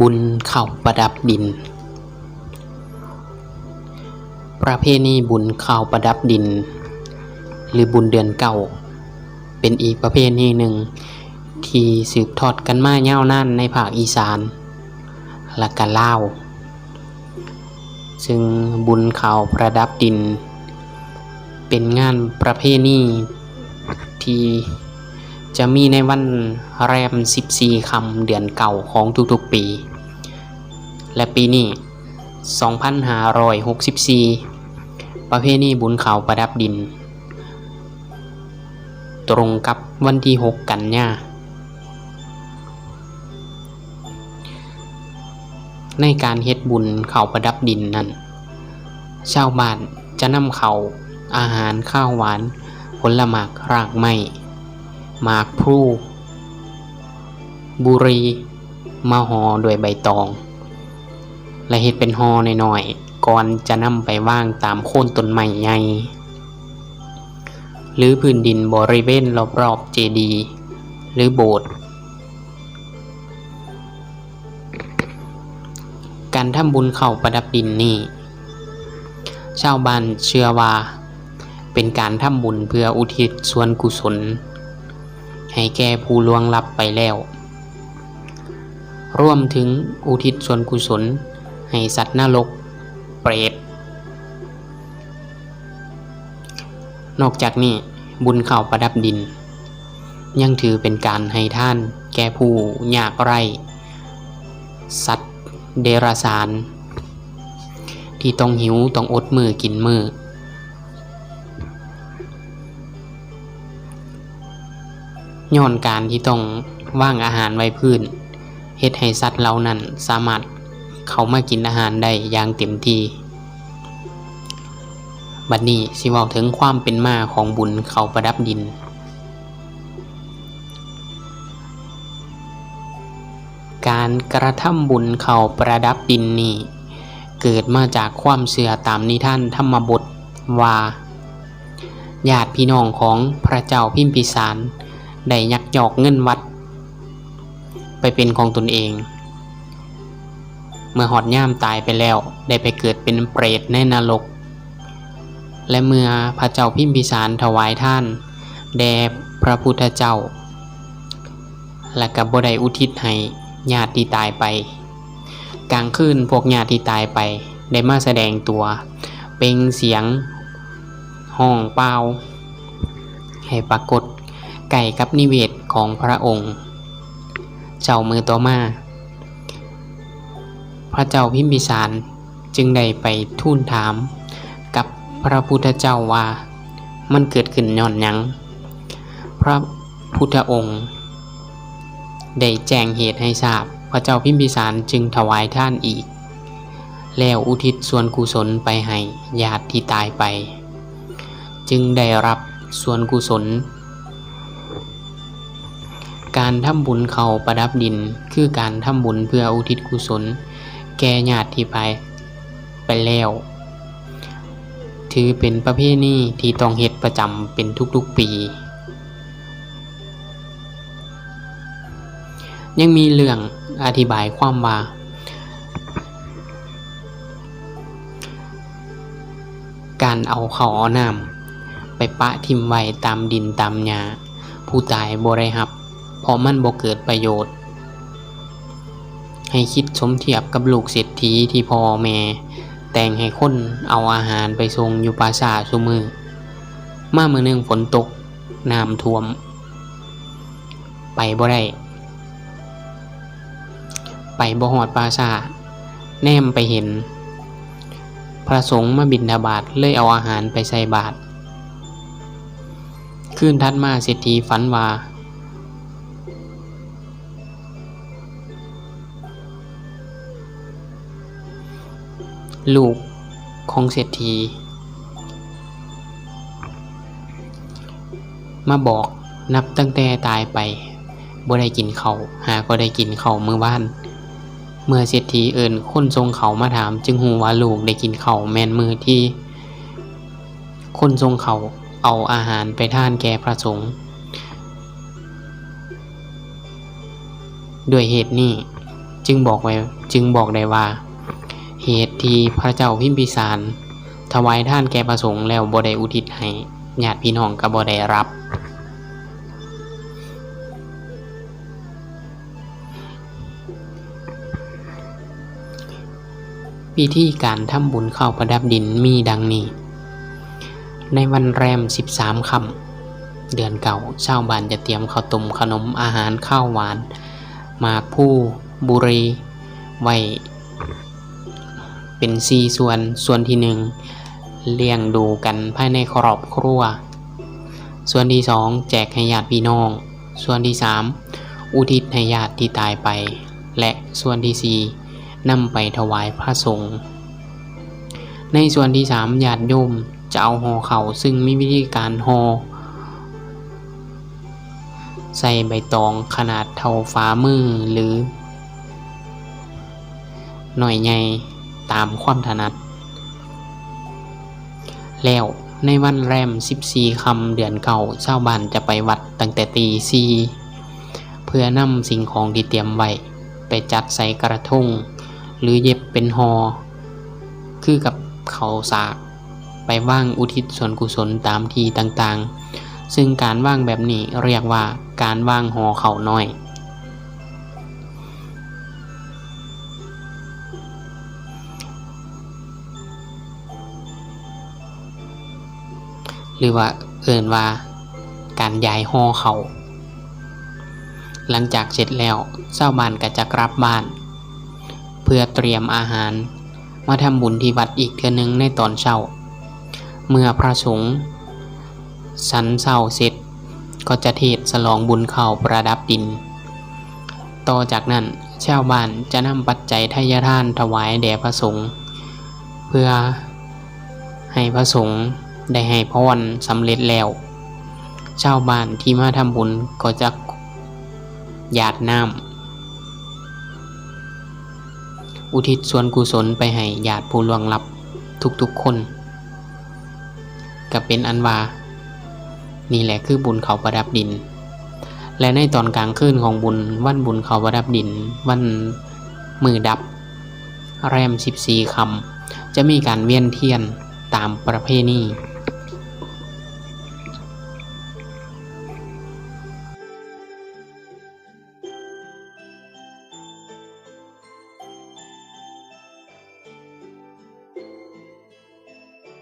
บุญเข่าประดับดิน ประเพณีบุญเข่าประดับดิน หรือบุญเดือนเก่า เป็นอีกประเพณีหนึ่ง ที่สืบทอดกันมาเย่าวนานในภาคอีสานและกันลาวซึ่งบุญเข่าประดับดิน เป็นงานประเพณีที่ จะมีในวันแรม 14 คำเดือนเก่าของทุกๆปี และปีนี้ 2564 ประเพณีบุญเขาประดับดิน ตรงกับวันที่ 6 กันยาในการเฮ็ดบุญเขาประดับดินนั้น ชาวบ้านจะนำเขาอาหารข้าวหวาน ผลหมากรากไม้ หมากพลูบุรีมาหอด้วยใบตอง และเฮ็ดเป็นห่อหน่อยๆก่อนจะนำไปว่างตามโคนต้นไม้ใหญ่หรือพื้นดินบริเวณรอบๆเจดีย์หรือโบสถ์การทำบุญเข้าประดับดินนี่ ชาวบ้านเชื่อว่า เป็นการทำบุญเพื่ออุทิศส่วนกุศล ให้แก่ผู้ล่วงลับไปแล้วรวมถึงอุทิศส่วนกุศล ให้สัตว์นรก เปรต นอกจากนี้บุญข่าวประดับดิน ยังถือเป็นการให้ท่านแก่ผู้ยากไร้สัตว์เดรัจฉาน ที่ต้องหิวต้องอดมือกินมือ ย้อนการที่ต้องว่างอาหารไว้พื้นเฮ็ดให้สัตว์เหล่านั้นสามารถเขามากินอาหารได้อย่างเต็มที่บัดนี้สิเว้าถึงความเป็นมาของบุญเขาประดับดิน การกระทำบุญเขาประดับดินนี้เกิดมาจากความเสื่อตามนิทานธรรมบทว่าญาติพี่น้องของพระเจ้าพิมพิสาร ได้ยักยอกเงินวัด ไปเป็นของตนเอง เมื่อหอดย่ามตายไปแล้ว ได้ไปเกิดเป็นเปรตในนรก และเมื่อพระเจ้าพิมพิสารถวายท่าน แด่พระพุทธเจ้า และกับบได้อุทิศให้ญาติที่ตายไป กลางคืนพวกญาติที่ตายไป ได้มาแสดงตัว เปล่งเสียงห้องเป้าให้ปรากฏ ไก่กับนิเวศของพระองค์ เจ้ามือต่อมา พระเจ้าพิมพิสารจึงได้ไปทูลถามกับพระพุทธเจ้าว่ามันเกิดขึ้นย้อนยัง พระพุทธองค์ได้แจ้งเหตุให้ทราบพระเจ้าพิมพิสารจึงถวายท่านอีก แล้วอุทิศส่วนกุศลไปให้ญาติที่ตายไป จึงได้รับส่วนกุศล การทำบุญเขาประดับดิน คือการทำบุญเพื่ออุทิศกุศล แก่ญาติที่ไปไปแล้ว ถือเป็นประเพณีที่ต้องเฮ็ดประจำเป็นทุกๆปี ยังมีเรื่องอธิบายความว่าการเอาเขาเอาน้ำไปปะทิมไว้ตามดินตามหญ้าผู้ตายบ่ได้รับ พราะมันบ่เกิดประโยชน์ ให้คิดสมเทียบกับลูกเศรษฐีที่พ่อแม่แต่งให้คนเอาอาหารไปส่งอยู่ปราสาทซุมือ มามือนึ่งฝนตกน้ำท่วม ไปบ่ได้ ไปบ่หอดปราสาทแนมไปเห็น พระสงฆ์มาบิณฑบาตเลยเอาอาหารไปใส่บาตรคืนทัดมาเศรษฐีฝันว่า ลูกของเศรษฐี มาบอกนับตั้งแต่ตายไปบ่ได้กินเขาหาก็ได้กินเขาวมื้อบ้าน เมื่อเศรษฐีเอิญคนทรงเขามาถาม จึงหูว่าลูกได้กินเขาแมนมือที่ คนทรงเขาเอาอาหารไปท่านแก่พระสงฆ์ด้วยเหตุนี้จึงบอกไว้จึงบอกได้ว่า เหตุที่พระเจ้าพิมพิสาร ถวายท่านแก่ประสงค์แล้วบ่ได้อุทิศให้ญาติพี่น้องก็บ่ได้รับ วิธีการทำบุญเข้าประดับดินมีดังนี้ ในวันแรม 13ค่ำเดือนเก่าชาวบ้านจะเตรียมข้าวต้มขนมอาหารข้าวหวาน หมากผู้บุรีไว้ เป็นสี่ส่วน ส่วนที่หนึ่งเลี้ยงดูกันภายในครอบครัว ส่วนที่สองแจกให้ญาติพี่น้อง ส่วนที่สามอุทิศให้ญาติที่ตายไป และส่วนที่สี่นำไปถวายพระสงฆ์ ในส่วนที่สามญาติโยมจะเอาห่อเขาซึ่งมีวิธีการห่อใส่ใบตองขนาดเท่าฝ่ามือหรือหน่อยใหญ่ ตามความถนัด แล้วในวันแรม 14คำเดือนเก่าชาวบ้านจะไปวัดตั้งแต่ตีซีเพื่อนำสิ่งของที่เตรียมไว้ ไปจัดใส่กระทง หรือเย็บเป็นหอ คือกับเขาสาก ไปว่างอุทิศส่วนกุศลตามที่ต่างๆ ซึ่งการว่างแบบนี้เรียกว่าการว่างหอเขาน้อย รือว่าเอิ่นว่าการย้ายห่อเขา หลังจากเสร็จแล้วเจ้าบ้านก็จะกลับบ้าน เพื่อเตรียมอาหาร มาทำบุญที่วัดอีกเทือนึงในตอนเช้า เมื่อพระสงฆ์สันเศร้าเสร็จก็จะเทศน์ฉลองบุญเข่าประดับดิน ต่อจากนั้นชาวบ้านจะนำปัจจัยทายทานถวายแด่พระสงฆ์เพื่อให้พระสงฆ์ ได้ให้พรสำเร็จแล้ว ชาวบ้านที่มาทำบุญก็จะหยาดน้ำอุทิศส่วนกุศลไปให้ญาติผู้ล่วงลับทุกๆคนก็เป็นอันว่า นี่แหละคือบุญเขาประดับดิน และในตอนกลางคืนของบุญวันบุญเขาประดับดิน วันมือดับ แรม 14คำจะมีการเวียนเทียนตามประเพณี